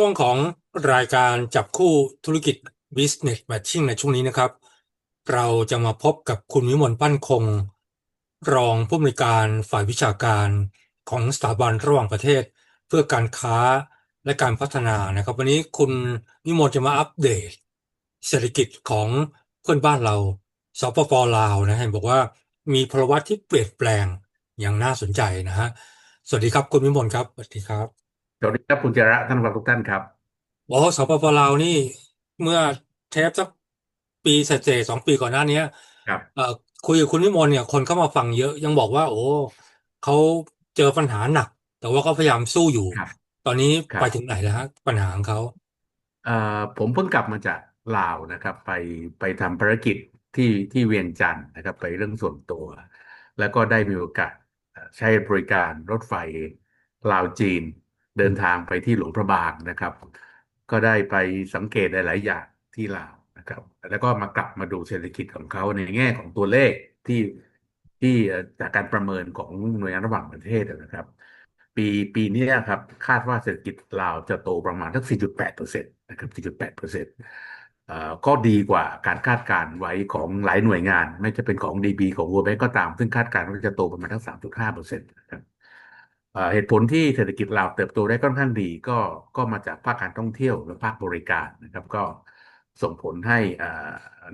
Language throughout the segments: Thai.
ช่วงของรายการจับคู่ธุรกิจ Business Matching ในช่วงนี้นะครับ เราจะมาพบกับคุณวิมลปั้นคง รองผู้อำนวยการฝ่ายวิชาการของสถาบันระหว่างประเทศ เพื่อการค้าและการพัฒนานะครับ วันนี้คุณวิมลจะมาอัปเดต เศรษฐกิจของเพื่อนบ้านเราสปปลาวนะเห็นบอกว่ามีพลวัตที่เปลี่ยนแปลงอย่างน่าสนใจนะฮะสวัสดีครับคุณวิมลครับสวัสดีครับ สวัสดีครับคุณเจระท่านผู้ฟังทุกท่านครับโอ้สปปลาวนี่เมื่อเทปสักปีเศษๆสองปีก่อนหน้าเนี้ยครับเอ่อคุยกับคุณวิมลเนี่ยคนเข้ามาฟังเยอะยังบอกว่า โอ้เขาเจอปัญหาหนัก แต่ว่าก็พยายามสู้อยู่ ครับ ตอนนี้ครับ ไปถึงไหนแล้วฮะปัญหาของเขาเอ่อผมเพิ่งกลับมาจากลาวนะครับ ไปไปทำภารกิจที่ที่เวียงจันทร์นะครับ ไปเรื่องส่วนตัว แล้วก็ได้มีโอกาสเอ่อใช้บริการรถไฟลาวจีน เดินทางไปที่หลวงพระบางนะครับ ก็ได้ไปสังเกตหลาย ๆ อย่างที่ลาวนะครับ แล้วก็มากลับมาดูเศรษฐกิจของเขาในแง่ของตัวเลขที่ที่จากการประเมินของหน่วยงานระหว่างประเทศนะครับ ปีปีนี้ครับ คาดว่าเศรษฐกิจลาวจะโตประมาณสัก 4.8เปอร์เซ็นต์นะครับ 4.8เปอร์เซ็นต์ก็ดีกว่าการคาดการณ์ไว้ของหลายหน่วยงาน ไม่จะเป็นของ DB ของ World Bank ก็ตาม ซึ่งคาดการณ์ว่าจะโตประมาณทั้ง3.5เปอร์เซ็นต์นะครับ เหตุผลที่เศรษฐกิจลาวเติบโตได้ค่อนข้างดีก็ก็มาจากภาคการท่องเที่ยวและภาคบริการนะครับ ก็ส่งผลให้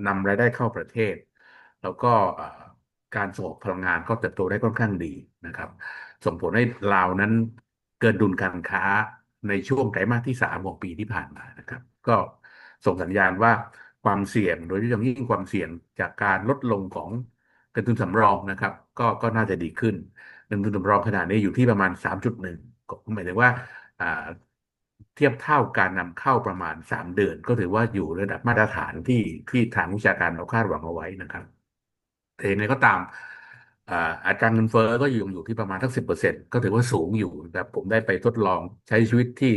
นำรายได้เข้าประเทศ แล้วก็การส่งออกพลังงานก็เติบโตได้ค่อนข้างดีนะครับ ส่งผลให้ลาวนั้นเกินดุลการค้าในช่วงไตรมาสที่สามของปีที่ผ่านมานะครับ ก็ส่งสัญญาณว่าความเสี่ยงโดยเฉพาะยิ่งความเสี่ยงจากการลดลงของเงินทุนสำรองนะครับ ก็ก็น่าจะดีขึ้น เงินทุนสำรองขนาดนี้อยู่ที่ประมาณ 3.1ก็หมายถึงว่าเทียบเท่าการนำเข้าประมาณ 3 เดือน ก็ถือว่าอยู่ระดับมาตรฐานที่ที่ทางวิชาการเราคาดหวังเอาไว้นะครับแต่ยังไงก็ตามอัตราเงินเฟ้อก็ยู่อยู่ที่ประมาณทักสิบเปอร์เซ็นต์ก็ถือว่าสูงอยู่นะครับผมได้ไปทดลองใช้ชีวิตที่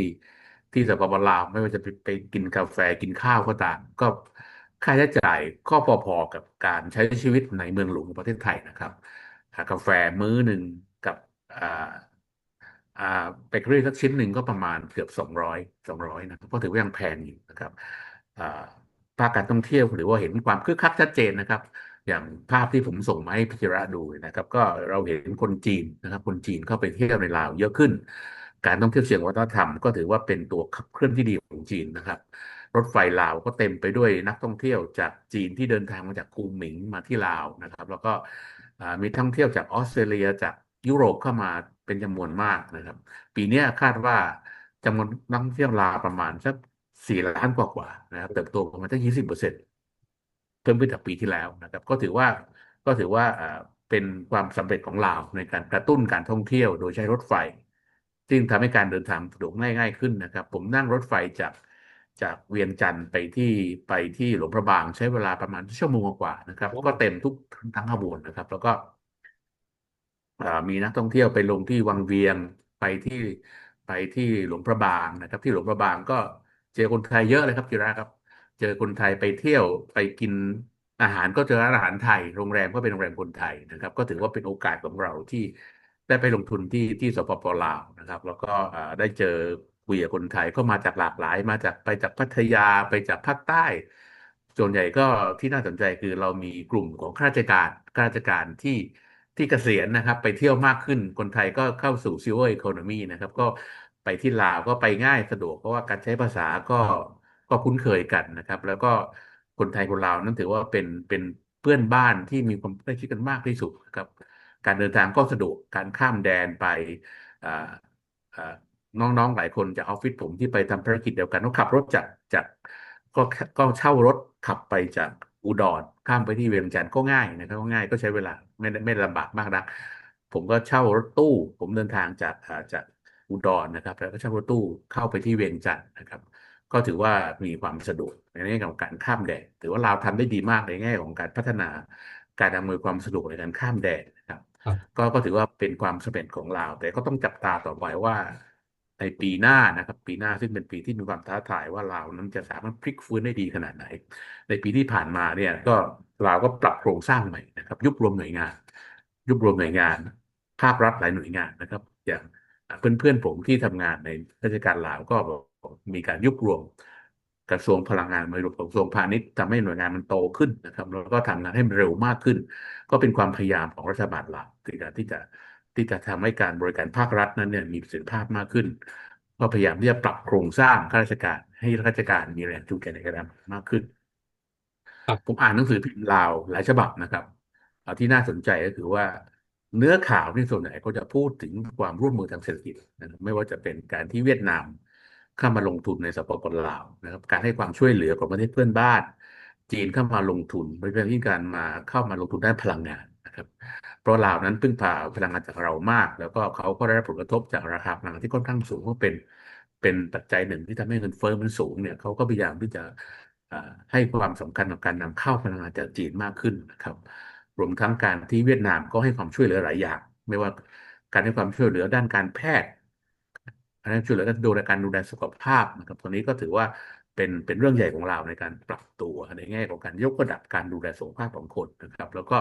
ที่สปปลาวไม่ว่าจะไปไปกินกาแฟกินข้าวก็ตาม ก็ค่าใช้จ่ายก็พอๆกับการใช้ชีวิตในเมืองหลวงของประเทศไทยนะครับอ่ากาแฟมื้อหนึ่ง เบเกอรี่สักชิ้นหนึ่งก็ประมาณเกือบสองร้อยสองร้อยนะครับก็ถือว่ายังแพงอยู่นะครับอ่าภาคการท่องเที่ยวหรือว่าเห็นความคึกคักชัดเจนนะครับ อย่างภาพที่ผมส่งมาให้พิจาระดูนะครับ ก็เราเห็นคนจีนนะครับ คนจีนเข้าไปเที่ยวในลาวเยอะขึ้น การท่องเที่ยวเชิงวัฒนธรรมก็ถือว่าเป็นตัวขับเคลื่อนที่ดีของจีนนะครับ รถไฟลาวก็เต็มไปด้วยนักท่องเที่ยวจากจีนที่เดินทางมาจากกูหมิงมาที่ลาวนะครับ แล้วก็มีท่องเที่ยวจากออสเตรเลียจาก ยุโรปเข้ามาเป็นจำนวนมากนะครับ ปีนี้คาดว่าจำนวนนักท่องเที่ยวลาประมาณสักสี่ล้านกว่าๆนะครับเติบโตประมาณสักยี่สิบเปอร์เซ็นต์เพิ่มขึ้นจากปีที่แล้วนะครับ ก็ถือว่าก็ถือว่าเป็นความสำเร็จของลาวในการกระตุ้นการท่องเที่ยวโดยใช้รถไฟ ซึ่งทำให้การเดินทางสะดวกง่ายง่ายขึ้นนะครับ ผมนั่งรถไฟจากจากเวียงจันทร์ไปที่ไปที่หลวงพระบางใช้เวลาประมาณชั่วโมงกว่านะครับก็เต็มทุกทั้งขบวนนะครับ แล้วก็ มีนักท่องเที่ยวไปลงที่วังเวียงไปที่ไปที่หลวงพระบางนะครับ ที่หลวงพระบางก็เจอคนไทยเยอะเลยครับจิระครับ เจอคนไทยไปเที่ยวไปกินอาหารก็เจอร้านอาหารไทย โรงแรมก็เป็นโรงแรมคนไทยนะครับ ก็ถือว่าเป็นโอกาสของเราที่ได้ไปลงทุนที่ที่สปปลาวนะครับ แล้วก็ได้เจอคุยกับคนไทยก็มาจากหลากหลาย มาจากไปจากพัทยาไปจากภาคใต้ส่วนใหญ่ก็ที่น่าสนใจคือเรามีกลุ่มของข้าราชการข้าราชการที่ ที่เกษียณนะครับ ไปเที่ยวมากขึ้นคนไทยก็เข้าสู่ silver economy นะครับ ก็ไปที่ลาวก็ไปง่ายสะดวกเพราะว่าการใช้ภาษาก็ก็คุ้นเคยกันนะครับ แล้วก็คนไทยคนลาวนั้นถือว่าเป็นเป็นเพื่อนบ้านที่มีความใกล้ชิดกันมากที่สุดครับ การเดินทางก็สะดวกการข้ามแดนไปอ่าน้องๆหลายคนจากออฟฟิศผมที่ไปทำภารกิจเดียวกันก็ขับรถจากจากก็ก็เช่ารถขับไปจากอุดรข้ามไปที่เวียงจันทร์ก็ง่ายนะครับก็ง่ายก็ใช้เวลา ไม่ได้ไม่ลำบากมากนัก ผมก็เช่ารถตู้ ผมเดินทางจากอ่าจากอุดรนะครับ แล้วก็เช่ารถตู้เข้าไปที่เวียงจันทร์นะครับ ก็ถือว่ามีความสะดวกในแง่ของการข้ามแดนถือว่าเราวทำได้ดีมากในแง่ของการพัฒนาการอำนวยความสะดวกในการข้ามแดนนะครับครับก็ก็ถือว่าเป็นความสำเร็จของเราวแต่ก็ต้องจับตาต่อไปว่า ในปีหน้านะครับ ปีหน้าซึ่งเป็นปีที่มีความท้าทายว่าลาวนั้นจะสามารถพลิกฟื้นได้ดีขนาดไหน ในปีที่ผ่านมาเนี่ยก็ลาวก็ปรับโครงสร้างใหม่นะครับ ยุบรวมหน่วยงาน ยุบรวมหน่วยงานภาครัฐหลายหน่วยงานนะครับ อย่างเพื่อนๆผมที่ทำงานในราชการลาวก็บอกมีการยุบรวมกระทรวงพลังงานมารวมกระทรวงพาณิชย์ทำให้หน่วยงานมันโตขึ้นนะครับแล้วก็ทำงานให้มันเร็วมากขึ้น ก็เป็นความพยายามของรัฐบาลลาวในการที่จะ ที่จะทำให้การบริการภาครัฐนั้นเนี่ยมีประสิทธิภาพมากขึ้น ก็พยายามที่จะปรับโครงสร้างข้าราชการให้ข้าราชการมีแรงจูงใจในการทำงานมากขึ้นครับผมอ่านหนังสือพิมพ์ลาวหลายฉบับนะครับเอาที่น่าสนใจก็คือว่าเนื้อข่าวที่ส่วนใหญ่ก็จะพูดถึงความร่วมมือทางเศรษฐกิจนะครับไม่ว่าจะเป็นการที่เวียดนามเข้ามาลงทุนในสปปลาวนะครับ การให้ความช่วยเหลือของประเทศเพื่อนบ้าน จีนเข้ามาลงทุนโดยเฉพาะที่การมาเข้ามาลงทุนด้านพลังงานนะ ครับเพราะลาวนั้นพึ่งพาพลังงานจากเรามาก แล้วก็เขาก็ได้รับผลกระทบจากราคาพลังงานที่ค่อนข้างสูงก็เป็นเป็นปัจจัยหนึ่งที่ทำให้เงินเฟ้อมันสูงเนี่ยเขาก็พยายามที่จะให้ความสำคัญกับการนำเข้าพลังงานจากจีนมากขึ้นนะครับรวมทั้งการที่เวียดนามก็ให้ความช่วยเหลือหลายอย่าง ไม่ว่าการให้ความช่วยเหลือด้านการแพทย์การให้ช่วยเหลือด้านดูแลการดูแลสุขภาพนะครับตรงนี้ก็ถือว่าเป็นเป็นเรื่องใหญ่ของเราในการปรับตัวในแง่ของการยกระดับการดูแลสุขภาพของคนนะครับ แล้วก็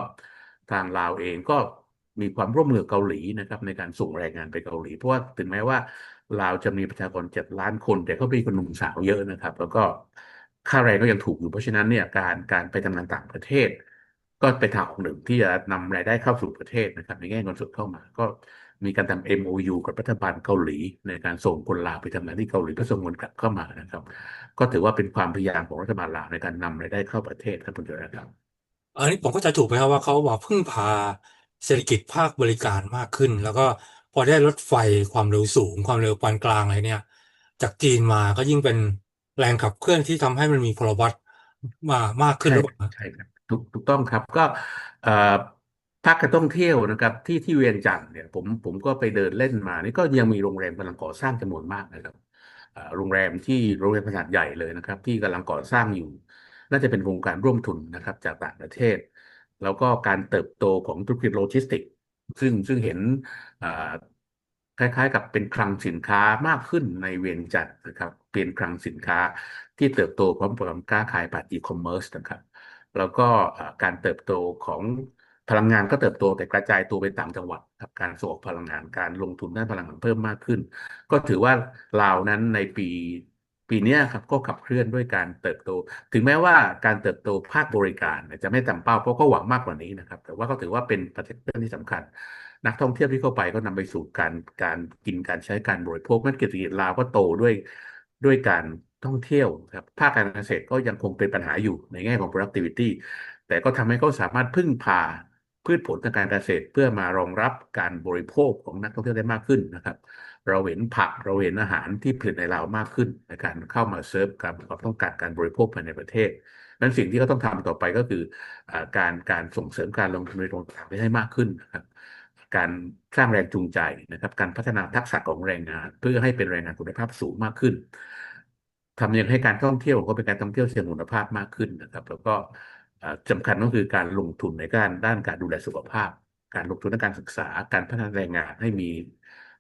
ทางลาวเองก็มีความร่วมมือเกาหลีนะครับในการส่งแรงงานไปเกาหลี เพราะว่าถึงแม้ว่าลาวจะมีประชากรเจ็ดล้านคน แต่ก็มีคนหนุ่มสาวเยอะนะครับ แล้วก็ค่าแรงก็ยังถูกอยู่เพราะฉะนั้นเนี่ยการการไปทำงานต่างประเทศ ก็เป็นทางออกหนึ่งที่จะนำรายได้เข้าสู่ประเทศนะครับ ในแง่เงินสดเข้ามา ก็มีการทำ MOU กับรัฐบาลเกาหลี ในการส่งคนลาวไปทำงานที่เกาหลีเพื่อส่งเงินกลับเข้ามานะครับ ก็ถือว่าเป็นความพยายามของรัฐบาลลาวในการนำรายได้เข้าประเทศครับคุณเจริญครับ อันนี้ผมเข้าใจถูกไหมครับว่าเขาบอกพึ่งพาเศรษฐกิจภาคบริการมากขึ้น แล้วก็พอได้รถไฟความเร็วสูง ความเร็วปานกลางอะไรเนี่ย จากจีนมาก็ยิ่งเป็นแรงขับเคลื่อนที่ทำให้มันมีพลวัตมามากขึ้นช่หรือเปล่าใช่ครับถูกถูกต้องครับก็เอ่อภาคการท่องเที่ยวนะครับที่ที่เวียงจันทร์เนี่ยผมผมก็ไปเดินเล่นมานี่ก็ยังมีโรงแรมกำลังก่อสร้างจำนวนมากนะครับโรงแรมที่โรงแรมขนาดใหญ่เลยนะครับ ที่กำลังก่อสร้างอยู่ น่าจะเป็นโครงการร่วมทุนนะครับจากต่างประเทศ แล้วก็การเติบโตของธุรกิจโลจิสติก ซึ่งซึ่งเห็นคล้ายๆ กับเป็นคลังสินค้ามากขึ้นในเวียงจันทร์นะครับเป็นคลังสินค้าที่เติบโตพร้อมกับการขายผ่านอีคอมเมิร์ซนะครับแล้วก็การเติบโตของพลังงานก็เติบโตแต่กระจายตัวไปต่างจังหวัดครับการส่งออกพลังงานการลงทุนด้านพลังงานเพิ่มมากขึ้น ก็ถือว่าลาวนั้นในปี ปีนี้ครับก็ขับเคลื่อนด้วยการเติบโต ถึงแม้ว่าการเติบโตภาคบริการจะไม่ตามเป้าเพราะก็หวังมากกว่านี้นะครับ แต่ว่าก็ถือว่าเป็นปัจจัยที่สำคัญ นักท่องเที่ยวที่เข้าไปก็นำไปสู่การการกินการใช้การบริโภคนั้นเศรษฐกิจลาวก็โตด้วยด้วยการท่องเที่ยวครับภาคการเกษตรก็ยังคงเป็นปัญหาอยู่ในแง่ของ productivity แต่ก็ทำให้เขาสามารถพึ่งพา พืชผลทางการเกษตรเพื่อมารองรับการบริโภคของนักท่องเที่ยวได้มากขึ้นนะครับ เราเห็นผักเราเห็นอาหารที่ผลิตในลาวมากขึ้น ในการเข้ามาเซิร์ฟกับความต้องการการบริโภคภายในประเทศนั้นสิ่งที่เขาต้องทำต่อไปก็คือการการส่งเสริมการลงทุนในโรงงานให้มากขึ้นนะครับการสร้างแรงจูงใจนะครับ การพัฒนาทักษะของแรงงาน เพื่อให้เป็นแรงงานคุณภาพสูงมากขึ้นทำยังไงให้การท่องเที่ยวก็เป็นการท่องเที่ยวเชิงคุณภาพมากขึ้นนะครับ แล้วก็ สำคัญก็คือการลงทุนในการด้านการดูแลสุขภาพ การลงทุนในการศึกษา การพัฒนาแรงงานให้มี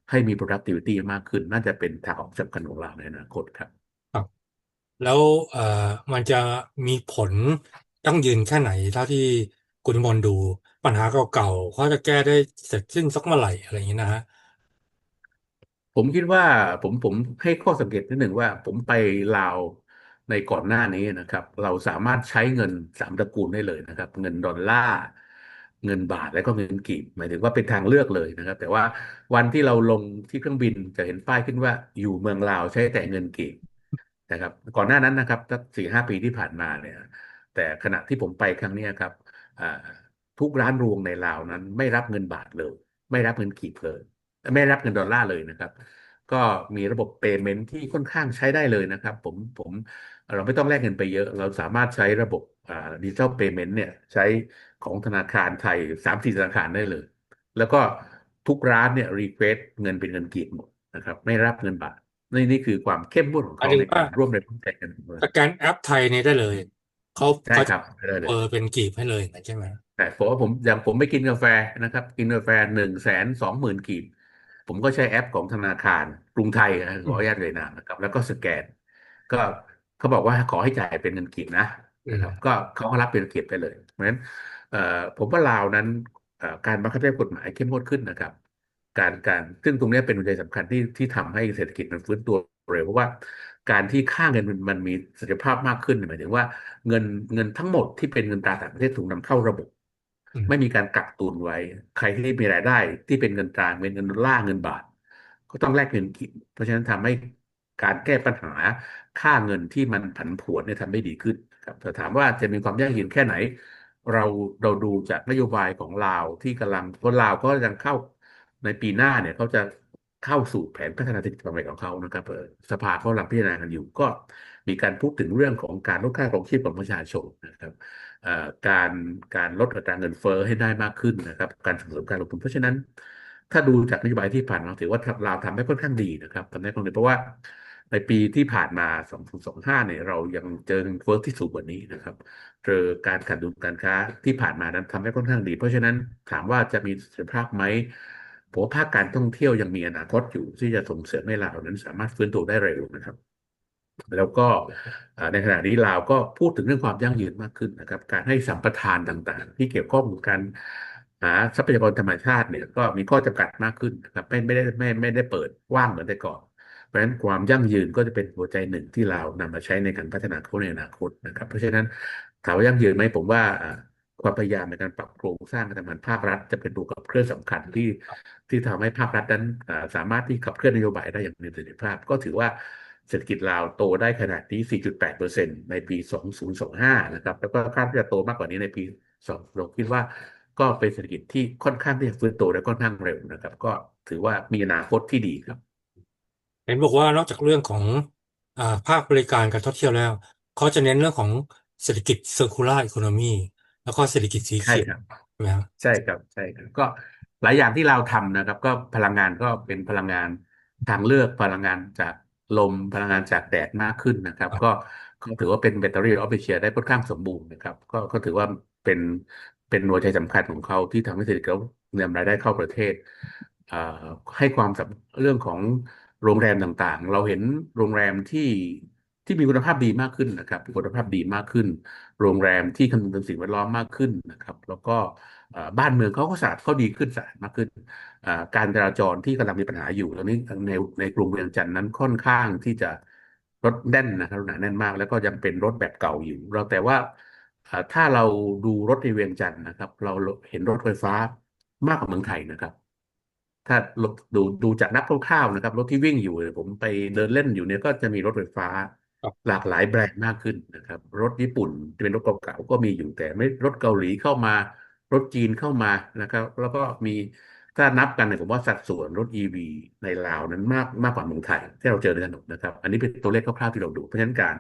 ให้มี productivity มากขึ้น น่าจะเป็นทางออกสำคัญของเราในอนาคตครับครับแล้วเอ่อมันจะมีผลยั่งยืนแค่ไหนเท่าที่คุณนิมนต์ดูปัญหาเก่าๆเขาจะแก้ได้เสร็จสิ้นสักเมื่อไหร่อะไรอย่างนี้นะฮะผมคิดว่าผมผมให้ข้อสังเกตนิดหนึ่งว่า ผมไปลาว ในก่อนหน้านี้นะครับ เราสามารถใช้เงินสามตระกูลได้เลยนะครับ เงินดอลลาร์เงินบาทและก็เงินกีบ หมายถึงว่าเป็นทางเลือกเลยนะครับ แต่ว่าวันที่เราลงที่เครื่องบินจะเห็นป้ายขึ้นว่าอยู่เมืองลาวใช้แต่เงินกีบนะครับ ก่อนหน้านั้นนะครับสักสี่ห้าปีที่ผ่านมาเนี่ยแต่ขณะที่ผมไปครั้งนี้ครับทุกร้านรวงในลาวนั้น ไม่รับเงินบาทเลย ไม่รับเงินกีบเลยไม่รับเงินดอลลาร์เลยนะครับ ก็มีระบบเปย์เมนที่ค่อนข้างใช้ได้เลยนะครับ ผมผม เราไม่ต้องแลกเงินไปเยอะเราสามารถใช้ระบบอ่าดิจิทัลเปย์เมนเนี่ยใช้ของธนาคารไทยสามสี่ธนาคารได้เลย แล้วก็ทุกร้านเนี่ยรีเควสเงินเป็นเงินกีบหมดนะครับไม่รับเงินบาทนี่นี่คือความเข้มงวดของหมายเขาถึงในว่าการร่วมแรงร่วมใจกันของเราสแกนแอปไทยนี่ได้เลยเขาใช่เขาคจะรับได้เลยเออเป็นกีบให้เลยใช่ไหมแต่ผมว่าผมอย่างผมไม่กินกาแฟนะครับ กินกาแฟหนึ่งแสนสองหมื่นกีบ ผมก็ใช้แอปของธนาคารกรุงไทยนะขออนุญาตเลยนามนะครับ แล้วก็สแกน ก็ เขาบอกว่าขอให้จ่ายเป็นเงินกีบนะอืนะมครับ ก็เขาก็รับเป็นเงินกีบไปเลย เพราะฉะนั้นเอ่อผมว่าลาวนั้นเอ่อการบังคับใช้กฎหมายเข้มงวดขึ้นนะครับ การการซึ่งตรงเนี้ยเป็นปัจจัยสำคัญที่ที่ทำให้เศรษฐกิจมันฟื้นตัวเร็วเพราะว่าการที่ค่าเงินมันมันมีเสถียรภาพมากขึ้นหมายถึงว่าเงินเงินทั้งหมดที่เป็นเงินตราต่างประเทศถูกนำเข้าระบบอืมไม่มีการกักตุนไว้ ใครที่มีรายได้ที่เป็นเงินตราเป็นเงินดอลลาร์เงินบาท ก็ต้องแลกเงินกินเพราะฉะนั้นทำให้การแก้ปัญหา ค่าเงินที่มันผันผวนเนี่ยทำได้ดีขึ้นครับแต่ถามว่าจะมีความยั่งยืนแค่ไหน เราเราดูจากนโยบายของลาวที่กำลังเพราะลาวก็ยังเข้าในปีหน้าเนี่ยเขาจะเข้าสู่แผนพัฒนาเศรษฐกิจของเขานะครับเอ่อสภาเขากำลังพิจารณากันอยู่ ก็มีการพูดถึงเรื่องของการลดค่าครองชีพของประชาชนนะครับการการลดอัตราเงินเฟ้อให้ได้มากขึ้นนะครับ การส่งเสริมการลงทุนเพราะฉะนั้น ถ้าดูจากนโยบายที่ผ่านมาถือว่าลาวทำได้ค่อนข้างดีนะครับทำได้ค่อนข้างดีเพราะว่า ในปีที่ผ่านมา 2025 เนี่ยเรายังเจอเงินเฟ้อที่สูงกว่านี้นะครับเจอการขาดดุลการค้าที่ผ่านมานั้นทำได้ค่อนข้างดี เพราะฉะนั้นถามว่าจะมีเสถียรภาพไหมผมว่าภาคการท่องเที่ยวยังมีอนาคตอยู่ที่จะส่งเสริมให้ลาวนั้นสามารถฟื้นตัวได้เร็วนะครับแล้วก็ในขณะนี้ลาวก็พูดถึงเรื่องความยั่งยืนมากขึ้นนะครับ การให้สัมปทานต่างๆ ที่เกี่ยวข้องกับการหาทรัพยากรธรรมชาติเนี่ยก็มีข้อจำกัดมากขึ้นนะครับไม่ไม่ได้ไม่ไม่ได้เปิดว้างเหมือนแต่ก่อน ราะฉะนั้นความยั่งยืนก็จะเป็นหัวใจหนึ่งที่เรานำมาใช้ในการพัฒนาเขาในอนาคตนะครับ เพราะฉะนั้นถามว่ายั่งยืนไหมผมว่าความพยายามในการปรับโครงสร้างการทำงานภาครัฐ จะเป็นตัวขับเคลื่อนสำคัญที่ที่ทำให้ภาครัฐนั้นสามารถที่ขับเคลื่อนนโยบายได้อย่างมีประสิทธิภาพ ก็ถือว่าเศรษฐกิจลาวโตได้ขนาดนี้ 4.8%ในปี 2025 นะครับ แล้วก็คาดว่าจะโตมากกว่านี้ในปี 2เราคิดว่าก็เป็นเศรษฐกิจที่ค่อนข้างที่จะฟื้นตัวได้ค่อนข้างเร็วนะครับ ก็ถือว่ามีอนาคตที่ดีครับ เห็นบอกว่านอกจากเรื่องของอ่าภาคบริการการท่องเที่ยวแล้วเขาจะเน้นเรื่องของเศรษฐกิจ circular economy แล้วก็เศรษฐกิจสีใช่เขียวครับ ใช่ไหมครับใช่ครับใช่ครับก็หลายอย่างที่เราทำนะครับ ก็พลังงานก็เป็นพลังงานทางเลือกพลังงานจากลมพลังงานจากแดดมากขึ้นนะครับ ก็ก็ถือว่าเป็นแบตเตอรี่ออฟฟิเชียได้ค่อนข้างสมบูรณ์นะครับก็ก็ถือว่าเป็นเป็นหัวใจสำคัญของเขาที่ทำให้เศรษฐกิจเขานำรายได้เข้าประเทศเอ่อให้ความสำเรื่องของ โรงแรมต่างๆ เราเห็นโรงแรมที่ที่มีคุณภาพดีมากขึ้นนะครับคุณภาพดีมากขึ้น โรงแรมที่คำนึงถึงสิ่งแวดล้อมมากขึ้นนะครับ แล้วก็บ้านเมืองเขาก็สะอาดเขาดีขึ้นสะอาดมากขึ้น การจราจรที่กำลังมีปัญหาอยู่ตอนนี้ในในกรุงเวียงจันทร์นั้นค่อนข้างที่จะรถแน่นนะครับหนาแน่นมาก แล้วก็ยังเป็นรถแบบเก่าอยู่ เราแต่ว่าอ่าถ้าเราดูรถในเวียงจันทร์นะครับ เราเห็นรถไฟฟ้ามากกว่าเมืองไทยนะครับ ถ้าดูดูจากนับคร่าวๆนะครับ รถที่วิ่งอยู่เนี่ยผมไปเดินเล่นอยู่เนี่ยก็จะมีรถไฟฟ้า ครับ หลากหลายแบรนด์มากขึ้นนะครับ รถญี่ปุ่นที่เป็นรถเก่าๆก็มีอยู่แต่ไม่รถเกาหลีเข้ามา รถจีนเข้ามานะครับ แล้วก็มีถ้านับกันเนี่ยผมว่าสัดส่วนรถ EV ในลาวนั้นมากมากกว่าเมืองไทยที่เราเจอในถนนนะครับ อันนี้เป็นตัวเลขคร่าวๆที่เราดู เพราะฉะนั้นการ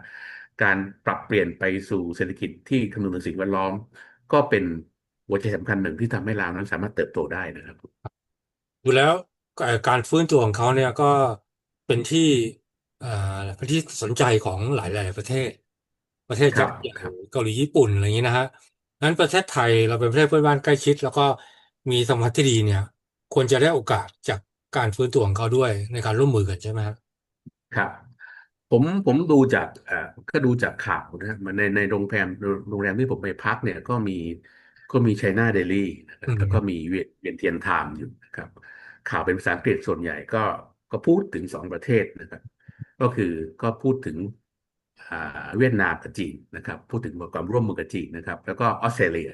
การปรับเปลี่ยนไปสู่เศรษฐกิจที่คำนึงถึงสิ่งแวดล้อม ก็เป็นหัวใจสำคัญหนึ่งที่ทำให้ลาวนั้นสามารถเติบโตได้นะครับ ดูแล้วเอ่อการฟื้นตัวของเขาเนี่ยก็เป็นที่เอ่อเป็นที่สนใจของหลาย ๆ ประเทศ ประเทศครัยับกษ์อย่างครับเกาหลีญี่ปุ่นอะไรอย่างนี้นะฮะนั้นประเทศไทยเราเป็นประเทศเพื่อนบ้านใกล้ชิด แล้วก็มีสัมพันธ์ที่ดีเนี่ย ควรจะได้โอกาสจากการฟื้นตัวของเขาด้วยในการร่วมมือกันใช่ไหมครับครับ ผมผมดูจากเอ่อก็ดูจากข่าวนะฮะมันในในโรงแรมโรงแรมที่ผมไปพักเนี่ยก็มีก็มีไชน่าเดลี่นะครับอืมแล้วก็มีเวียนเวียนเทียนไทม์อยู่นะครับ ข่าวเป็นภาษาอังกฤษส่วนใหญ่ก็ก็พูดถึงสองประเทศนะครับ ก็คือก็พูดถึงอ่าเวียดนามกับจีนนะครับ พูดถึงความร่วมมือกับจีนนะครับ แล้วก็ออสเตรเลีย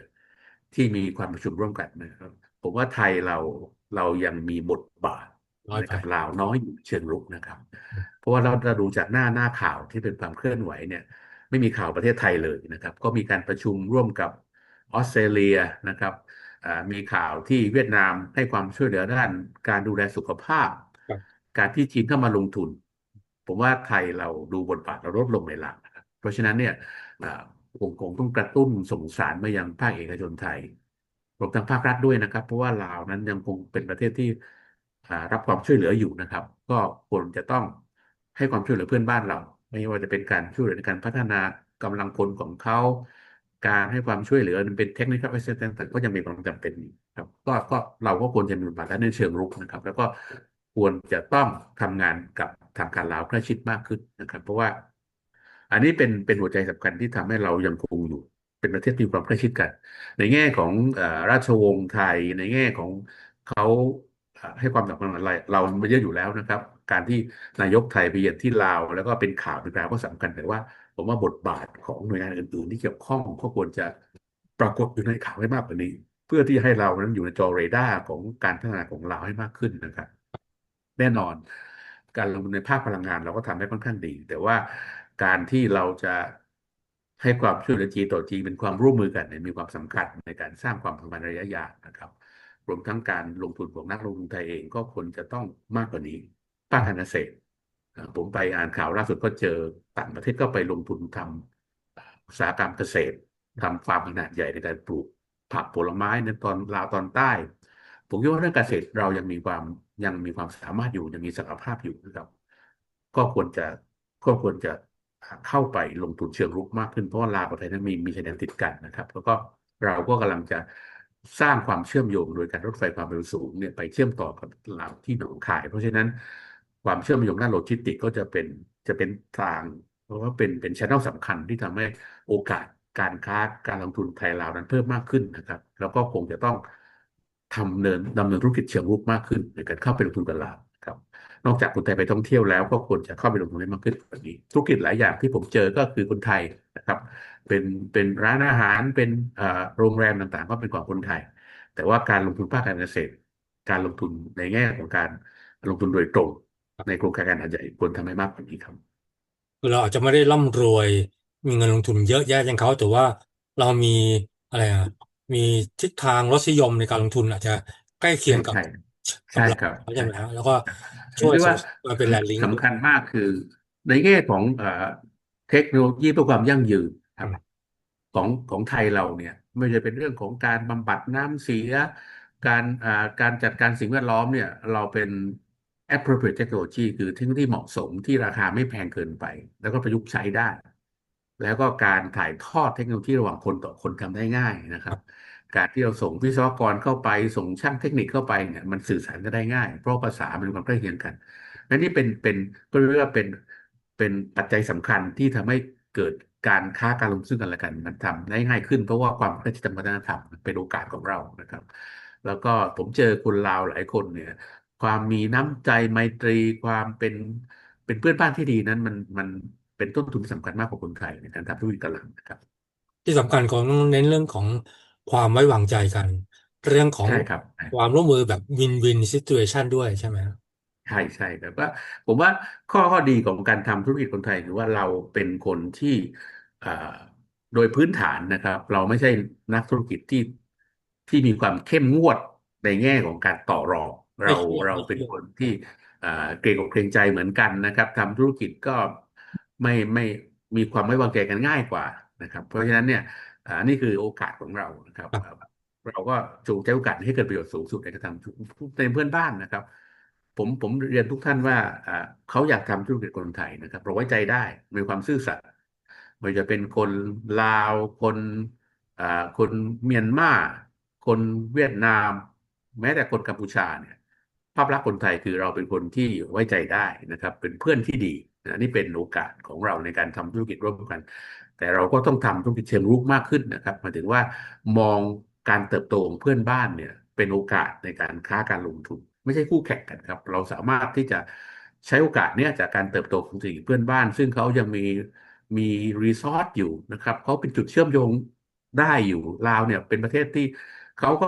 ที่มีความประชุมร่วมกันนะครับ ผมว่าไทยเราเรายังมีบทบาทน้อยนะไปครับลาวน้อยอยู่เชิงรุกนะครับ เพราะว่าเราเราดูจากหน้าหน้าข่าวที่เป็นความเคลื่อนไหวเนี่ย ไม่มีข่าวประเทศไทยเลยนะครับ ก็มีการประชุมร่วมกับออสเตรเลียนะครับอ่า มีข่าวที่เวียดนามให้ความช่วยเหลือด้านการดูแลสุขภาพครับการที่จีนเข้ามาลงทุน ผมว่าไทยเราดูบทบาทเราลดลงในหลักนะครับเพราะฉะนั้นเนี่ยอ่าคงคงต้องกระตุ้นส่งสารมายังภาคเอกชนไทยรวมทั้งภาครัฐด้วยนะครับ เพราะว่าลาวนั้นยังคงเป็นประเทศที่อ่ารับความช่วยเหลืออยู่นะครับ ก็ควรจะต้องให้ความช่วยเหลือเพื่อนบ้านเรา ไม่ว่าจะเป็นการช่วยเหลือในการพัฒนากำลังคนของเขา การให้ความช่วยเหลือเป็นเทคนิค a s เ i ส t ต่างๆก็ยังมีความจำเป็นครับก็ก็เราก็ควรจะมีบทบาทในเชิงรุกนะครับ แล้วก็ควรจะต้องทำงานกับทางการลาวใกล้ชิดมากขึ้นนะครับ เพราะว่า อันนี้เป็นเป็นหัวใจสำคัญที่ทำให้เรายังคงอยู่เป็นประเทศที่มีความใกล้ชิดกัน ในแง่ของอราชวงศ์ไทยในแง่ของเขาให้ความสำคัญอะไรเรามาเยอะอยู่แล้วนะครับ การที่นายกไทยไปเยือนที่ลาว แล้วก็เป็นข่าวเป็นแปลก็สำคัญแต่ว่า ผมว่าบทบาทของหน่วยงานอื่น ๆ ที่เกี่ยวข้องก็ควรจะปรากฏอยู่ในข่าวให้มากกว่านี้ เพื่อที่ให้เรานั้นอยู่ในจอเรดาร์ของการพัฒนาของเราให้มากขึ้นนะครับ แน่นอน การลงทุนในภาคพลังงานเราก็ทำได้ค่อนข้างดี แต่ว่าการที่เราจะให้ความช่วยเหลือจีต่อจีเป็นความร่วมมือกันมีความสำคัญในการสร้างความสัมพันธ์ระยะยาวนะครับรวมทั้งการลงทุนของนักลงทุนไทยเองก็ควรจะต้องมากกว่านี้ภาคการเกษตรเอ่อ ผมไปอ่านข่าวล่าสุดก็เจอต่างประเทศก็ไปลงทุนทำอุตสาหกรรมเกษตรทำฟาร์มขนาดใหญ่ในการปลูกผักผลไม้ในตอนลาวตอนใต้ ผมคิดว่าเรื่องเกษตรเรายังมีความยังมีความสามารถอยู่ยังมีศักยภาพอยู่นะครับ ก็ควรจะก็ควรจะเข้าไปลงทุนเชิงรุกมากขึ้นเพราะาลาวกับไทยนั้นมีมีชายแดนติดกันนะครับ แล้วก็เราก็กำลังจะสร้างความเชื่อมโยงโดยการรถไฟความเร็วสูงเนี่ยไปเชื่อมต่อกับลาวที่หนองคาย เพราะฉะนั้น ความเชื่อมโยงด้านโลจิสติกก็จะเป็นจะเป็นทางเพราะว่าเป็นเป็นช n นลสำคัญที่ทำให้โอกาสการค้าการลงทุนไทยลาวนั้นเพิ่มมากขึ้นนะครับ แล้วก็คงจะต้องทำเนินดำเนินธุรกิจเชิงรุกมากขึ้นในการเข้าไปลงทุนกับลาวครับ นอกจากคนไทยไปท่องเที่ยวแล้วก็ควรจะเข้าไปลงทุนได้มากขึ้นกว่านี้ ธุรกิจหลายอย่างที่ผมเจอก็คือคนไทยนะครับ เป็นเป็นร้านอาหารเป็นโรงแรมต่างๆ ก็เป็นของคนไทย แต่ว่าการลงทุนภาคการเกษตร การลงทุนในแง่ของการลงทุนโดยตรง ในโครงการขนาดใหญ่ควรทำให้มากกว่านี้ครับคือเราอาจจะไม่ได้ร่ำรวย มีเงินลงทุนเยอะแยะอย่างเขาแต่ว่าเรามีอะไรอะมีทิศทางรสนิยมในการลงทุนอาจจะใกล้เคียใช่งกับใช่กับใช่เราครับใช่ไหมฮะแล้วก็ผช่มวยคิดส่ว่างมาเป็นแลนด์ลิงก์สำคัญมากคือ ในแง่ของเอ่อเทคโนโลยีเพื่อความยั่งยืนครับของของไทยเราเนี่ย ไม่ว่าจะเป็นเรื่องของการบำบัดน้ำเสีย การอ่าการจัดการสิ่งแวดล้อมเนี่ย เราเป็น appropriate technology คือเทคโนโลยีเหมาะสมที่ราคาไม่แพงเกินไป แล้วก็ประยุกต์ใช้ได้ แล้วก็การถ่ายทอดเทคโนโลยีระหว่างคนต่อคนทำได้ง่ายนะครับ การที่เราส่งวิศวกรเข้าไปส่งช่างเทคนิคเข้าไปเนี่ยมันสื่อสารกันได้ง่าย เพราะภาษามันความใกล้เคียงกันและนี่เป็นเป็นก็เรียกว่าเป็นเป็นปัจจัยสำคัญที่ทำให้เกิดการค้าการลงซึ่งกันและกัน มันทำได้ง่ายขึ้น เพราะว่าความใกล้ชิดทางวัฒนธรรมเป็นโอกาสของเรานะครับ แล้วก็ผมเจอคนลาวหลายคนเนี่ย ความมีน้ำใจไมตรี ความเป็นเป็นเพื่อนบ้านที่ดีนั้น มันมันเป็นต้นทุนสำคัญมากกว่าคนไทยในการทำธุรกิจกับหลังนะครับ ที่สำคัญของเน้นเรื่องของความไว้วางใจกัน เรื่องของใช่ครับความร่วมมือแบบวินวินซิ t u เ t ชันด้วยใช่ไหมครับใช่ใช่แต่ว่าผมว่าข้อข้อดีของการทำธุรกิจคนไทยคือว่าเราเป็นคนที่อ่าโดยพื้นฐานนะครับ เราไม่ใช่นักธุรกิจที่ที่มีความเข้มงวดในแง่ของการต่อรองไม่ เราเครียดเราไม่เคเป็นรียดคนที่อ่าเกรงอกเกรงใจเหมือนกันนะครับทำธุรกิจก็ไม่ไม่มีความไม่วางใจกันง่ายกว่านะครับ เพราะฉะนั้นเนี่ยอ่านี่คือโอกาสของเรานะครับ เราก็จูงใจโอกาสให้เกิดประโยชน์สูงสุดในการทำในเพื่อนบ้านนะครับ ผมผมเรียนทุกท่านว่าอ่าเขาอยากทำธุรกิจคนไทยนะครับเราไว้ใจได้มีความซื่อสัตย์ไม่ว่าจะเป็นคนลาวคนอ่าคนเมียนมาคนเวียดนาม แม้แต่คนกัมพูชาเนี่ย ภาพลักษณ์คนไทยคือเราเป็นคนที่ไว้ใจได้นะครับ เป็นเพื่อนที่ดีนะนี่เป็นโอกาสของเราในการทำธุรกิจร่วมกัน แต่เราก็ต้องทำธุรกิจเชิงรุกมากขึ้นนะครับหมายถึงว่ามองการเติบโตของเพื่อนบ้านเนี่ยเป็นโอกาสในการค้าการลงทุน ไม่ใช่คู่แข่งกันครับ เราสามารถที่จะใช้โอกาสเนี้ยจากการเติบโตของสิ่งเพื่อนบ้าน ซึ่งเขายังมีมีรีซอสอยู่นะครับเขาเป็นจุดเชื่อมโยงได้อยู่ลาวเนี่ยเป็นประเทศที่เขาก็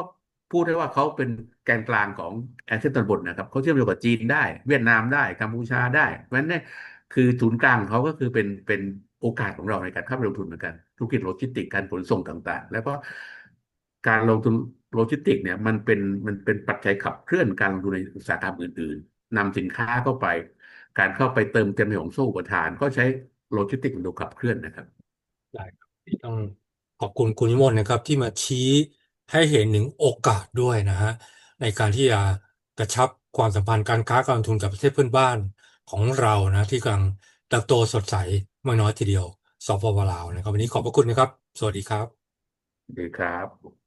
พูดได้ว่าเขาเป็นแกนกลางของแอเซียนตอนบนนะครับเขาเชื่อมโยงกับจีนได้ เวียดนามได้กัมพูชาได้เพราะฉะนั้นเนี่ยคือศูนย์กลางเขาก็คือเป็นเป็นโอกาสของเราในการเข้าไปลงทุนเหมือนกันธุรกิจโลจิสติกการขนส่งต่าง ๆ แล้วก็การลงทุนโลจิสติกเนี่ยมันเป็นมันเป็นปัจจัยขับเคลื่อนการลงทุนในอุตสาหกรรมอื่น ๆนำสินค้าเข้าไป การเข้าไปเติมเต็มในของโซ่อุปทาน ก็ใช้โลจิสติกส์เป็นตัวขับเคลื่อนนะครับได้ครับต้องขอบคุณคุณวิมลนะครับ ที่มาชี้ ให้เห็นถึงโอกาสด้วยนะฮะในการที่จะกระชับความสัมพันธ์การค้าการลงทุนกับประเทศเพื่อนบ้านของเรานะที่กำลังเติบโตสดใสไม่น้อยทีเดียวสปปลาวนะครับวันนี้ขอบพระคุณนะครับ สวัสดีครับ ดีครับ